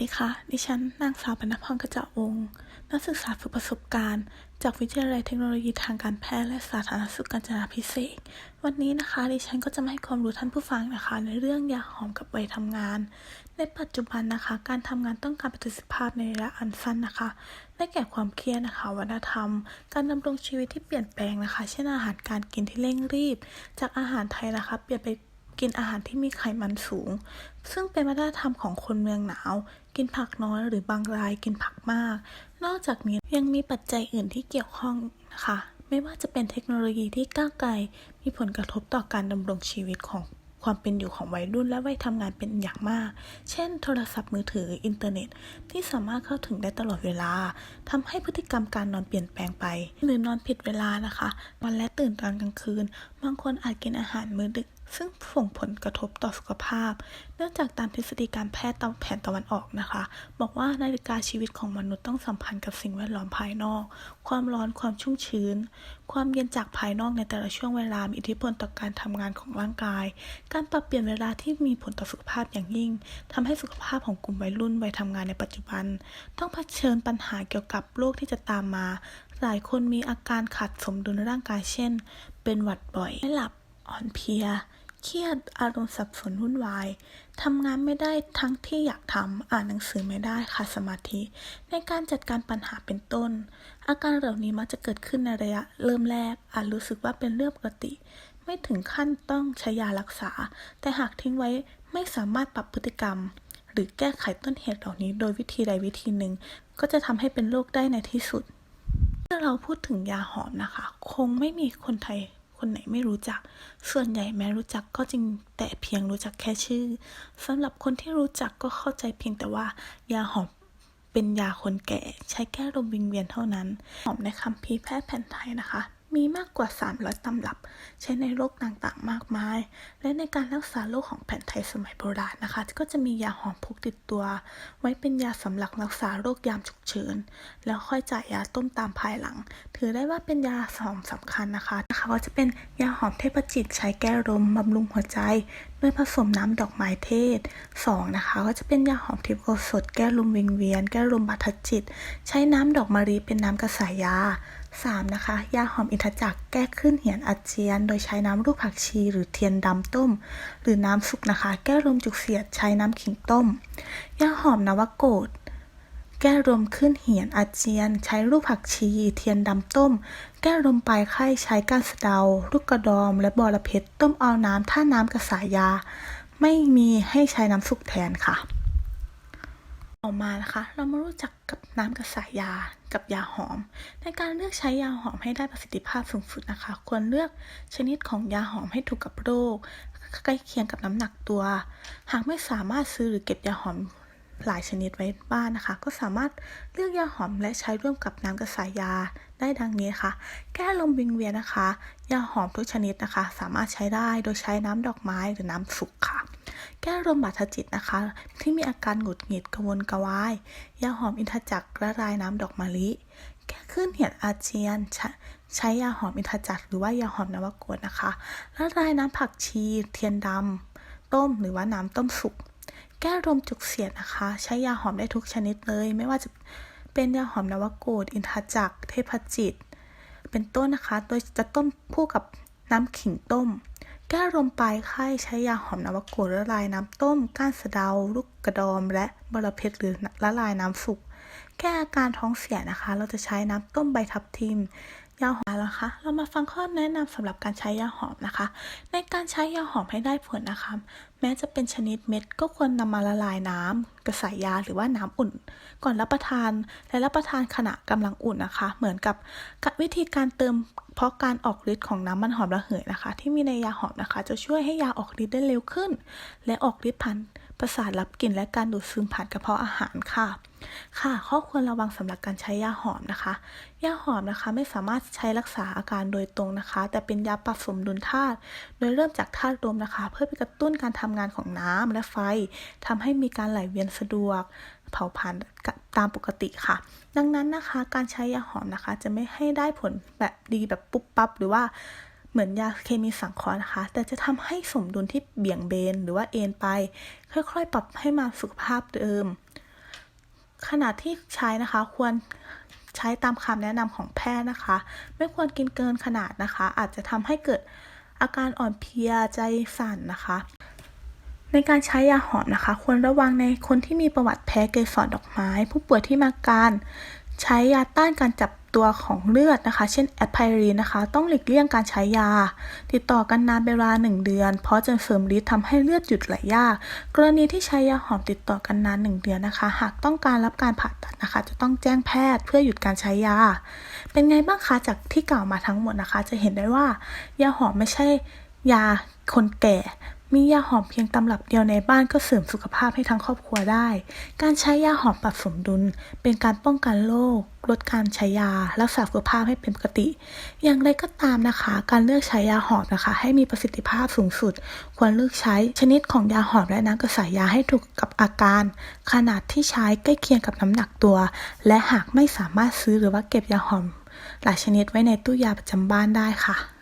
ดีค่ะ ดิฉันนางสาวบรรณพรกระจาวง นักศึกษาฝึกประสบการณ์ จากวิทยาลัยเทคโนโลยีทางการแพทย์และสาธารณสุขกาญจนาพิเศษ วันนี้นะคะ ดิฉันก็จะมาให้ความรู้ท่านผู้ฟังนะคะ ในเรื่องยาหอมกับวัยทำงาน ในปัจจุบันนะคะ การทำงานต้องการประสิทธิภาพในระยะอันสั้นนะคะ ได้แก่ความเครียดนะคะ วัฒนธรรม การดำรงชีวิตที่เปลี่ยนแปลงนะคะ เช่นอาหารการกินที่เร่งรีบ จากอาหารไทยนะคะ เปลี่ยนไป กินอาหารที่มีไขมันสูง ซึ่งเป็นวัฒนธรรมของคนเมืองหนาว กินผักน้อยหรือบางรายกินผักมาก นอกจากนี้ยังมีปัจจัยอื่นที่เกี่ยวข้องนะคะ ไม่ว่าจะเป็นเทคโนโลยีที่ก้าวไกล มีผลกระทบต่อการดำรงชีวิตของความเป็นอยู่ของวัยรุ่นและวัยทำงานเป็นอย่างมาก เช่น โทรศัพท์มือถืออินเทอร์เน็ต ที่สามารถเข้าถึงได้ตลอดเวลาทำให้พฤติกรรมการนอนเปลี่ยนแปลงไป หรือนอนผิดเวลานะคะ วันและตื่นตอนกลางคืน บางคนอาจกินอาหารมื้อดึก ซึ่งส่งผลกระทบต่อสุขภาพ เนื่องจากตามทฤษฎีการแพทย์ตามแผนตะวันออกนะคะ บอกว่านาฬิกาชีวิตของมนุษย์ต้องสัมพันธ์กับสิ่งแวดล้อมภายนอก ความร้อนความชุ่มชื้น ความเย็นจากภายนอกในแต่ละช่วงเวลามีอิทธิพลต่อการทำงานของร่างกาย การปรับเปลี่ยนเวลาที่มีผลต่อสุขภาพอย่างยิ่งทำให้สุขภาพของกลุ่มวัยรุ่นวัยทำงานในปัจจุบัน ต้องเผชิญปัญหาเกี่ยวกับโรคที่จะตามมา หลายคนมีอาการขาดสมดุลร่างกายเช่น เป็นหวัดบ่อยไม่หลับอ่อนเพลีย เครียดอารมณ์สับสนวุ่นวายทำงานไม่ได้ทั้งที่อยากทำอ่านหนังสือไม่ได้ขาดสมาธิ ในการจัดการปัญหาเป็นต้น อาการเหล่านี้มักจะเกิดขึ้นในระยะเริ่มแรก อาจรู้สึกว่าเป็นเรื่องปกติ ไม่ถึงขั้นต้องใช้ยารักษา แต่หากทิ้งไว้ไม่สามารถปรับพฤติกรรม หรือแก้ไขต้นเหตุเหล่านี้โดยวิธีใดวิธีหนึ่ง ก็จะทำให้เป็นโรคได้ในที่สุดเมื่อเราพูดถึงยาหอมนะคะ คงไม่มีคนไทย คนไหนไม่รู้จัก ส่วนใหญ่แม้รู้จักก็จริงแต่เพียงรู้จักแค่ชื่อสำหรับคนที่รู้จักก็เข้าใจเพียงแต่ว่ายาหอมเป็นยาคนแก่ ใช้แก้ลมวิงเวียนเท่านั้น หอมในคำพีแพทย์แผนไทยนะคะ มีมากกว่า 300 ตำรับ ใช้ในโรคต่างๆ มากมาย และในการรักษาโรคของแผนไทยสมัยโบราณนะคะ ก็จะมียาหอมพกติดตัว ไว้เป็นยาสำหรับรักษาโรคยามฉุกเฉิน แล้วค่อยจ่ายยาต้มตามภายหลัง ถือได้ว่าเป็นยาหอมสำคัญนะคะ นะคะก็จะเป็นยาหอมเทพจิตใช้แก้ลมบำรุงหัวใจโดยผสมน้ำดอกไม้เทศ 2. นะคะ ก็จะเป็นยาหอมทิพโอสถ แก้ลมวิงเวียน แก้ลมบาดทจิต ใช้น้ำดอกมะลิเป็นน้ำกระสายยา 3. นะคะ ยาหอมอินทจักรแก้คลื่นเหียนอาเจียน โดยใช้น้ำลูกผักชี หรือเทียนดำต้ม หรือน้ำสุกนะคะ แก้ลมจุกเสียดใช้น้ำขิงต้ม ยาหอมนวโกฏแก้ลมขึ้นเหียนอาเจียน ใช้ลูกผักชี เทียนดำต้ม แก้ลมปลายไข้ใช้ก้านสะเดา ลูกกระดอม และบอระเพ็ดต้มเอาน้ำถ้าน้ำกระสายยา ไม่มีให้ใช้น้ำสุกแทนค่ะ ต่อมานะคะ เรามารู้จักกับน้ำกระสายยากับยาหอม ในการเลือกใช้ยาหอมให้ได้ประสิทธิภาพสูงสุดนะคะ ควรเลือกชนิดของยาหอมให้ถูกกับโรคใกล้เคียงกับน้ำหนักตัว หากไม่สามารถซื้อหรือเก็บยาหอมหลายชนิดไว้บ้านนะคะ ก็สามารถเลือกยาหอมและใช้ร่วมกับน้ำกระสายยาได้ดังนี้ค่ะ แก้ลมวิงเวียนนะคะ ยาหอมทุกชนิดนะคะ สามารถใช้ได้โดยใช้น้ำดอกไม้หรือน้ำสุกค่ะ แก้ลมบาดทจิตนะคะ ที่มีอาการหงุดหงิดกระวนกระวาย ยาหอมอินทจักรละลายน้ำดอกมะลิ แก้คลื่นเหียดอาเจียน ใช้ยาหอมอินทจักรหรือว่ายาหอมนวโกฏนะคะละลายน้ำผักชี เทียนดำต้มหรือว่าน้ำต้มสุก แก้ลมจุกเสียดนะคะ ใช้ยาหอมได้ทุกชนิดเลย ไม่ว่าจะเป็นยาหอมนวโกฏอินทจักร เทพจิต เป็นต้นนะคะ โดยจะต้มคู่กับน้ำขิงต้ม แก้ลมปลายไข้ใช้ยาหอมน้ำโกฏละลายน้ำต้ม ก้านสะเดา ลูกกระดอม และบรเพ็ดหรือละลายน้ำสุก แก้อาการท้องเสียนะคะ เราจะใช้น้ำต้มใบทับทิม ยาหอมนะคะ เรามาฟังข้อแนะนำสำหรับการใช้ยาหอมนะคะ ในการใช้ยาหอมให้ได้ผลนะคะ แม้จะเป็นชนิดเม็ดก็ควรนำมาละลายน้ำกระสายยาหรือว่าน้ำอุ่น ก่อนรับประทานและรับประทานขณะกำลังอุ่นนะคะ เหมือนกับวิธีการเติมเพราะการออกฤทธิ์ของน้ำมันหอมระเหยนะคะ ที่มีในยาหอมนะคะ จะช่วยให้ยาออกฤทธิ์ได้เร็วขึ้น และออกฤทธิ์ผ่าน ประสาทรับกลิ่นและการดูดซึมผ่านกระเพาะอาหารค่ะ ค่ะ ข้อควรระวังสำหรับการใช้ยาหอมนะคะ ยาหอมนะคะไม่สามารถใช้รักษาอาการโดยตรงนะคะ แต่เป็นยาปรับสมดุลธาตุ โดยเริ่มจากธาตุลมนะคะ เพื่อไปกระตุ้นการทำงานของน้ำและไฟทำให้มีการไหลเวียนสะดวกเผาผลาญตามปกติค่ะ ดังนั้นนะคะ การใช้ยาหอมนะคะ จะไม่ให้ได้ผลแบบดีแบบปุ๊บปั๊บหรือว่า เหมือนยาเคมีสังเคราะห์นะคะ แต่จะทำให้สมดุลที่เบี่ยงเบนหรือว่าเอ็นไป ค่อยๆ ปรับให้มาสุขภาพเดิมขณะที่ใช้นะคะควรใช้ตามคำแนะนำของแพทย์นะคะ ไม่ควรกินเกินขนาดนะคะ อาจจะทำให้เกิดอาการอ่อนเพลียใจสั่นนะคะ ในการใช้ยาหอมนะคะ ควรระวังในคนที่มีประวัติแพ้เกสรดอกไม้ ผู้ป่วยที่มาการใช้ยาต้านการจับ ตัวของเลือดนะคะ เช่นแอปไพรีนนะคะ ต้องหลีกเลี่ยงการใช้ยา ติดต่อกันนานเป็นเวลา 1 เดือน เพราะจะเสริมฤทธิ์ทำให้เลือดหยุดไหลยาก กรณีที่ใช้ยาหอมติดต่อกันนาน 1 เดือนนะคะ หากต้องการรับการผ่าตัดนะคะ จะต้องแจ้งแพทย์เพื่อหยุดการใช้ยา เป็นไงบ้างคะจากที่กล่าวมาทั้งหมดนะคะ จะเห็นได้ว่ายาหอมไม่ใช่ยาคนแก่ มียาหอมเพียงตำรับเดียวในบ้านก็เสริมสุขภาพให้ทั้งครอบครัวได้ การใช้ยาหอมปรับสมดุล เป็นการป้องกันโรค ลดการใช้ยา รักษาสุขภาพให้เป็นปกติ อย่างไรก็ตามนะคะ การเลือกใช้ยาหอมนะคะ ให้มีประสิทธิภาพสูงสุด ควรเลือกใช้ชนิดของยาหอมและน้ำกระสายยาให้ถูกกับอาการ ขนาดที่ใช้ใกล้เคียงกับน้ำหนักตัว และหากไม่สามารถซื้อหรือว่าเก็บยาหอมหลายชนิดไว้ในตู้ยาประจำบ้านได้ค่ะ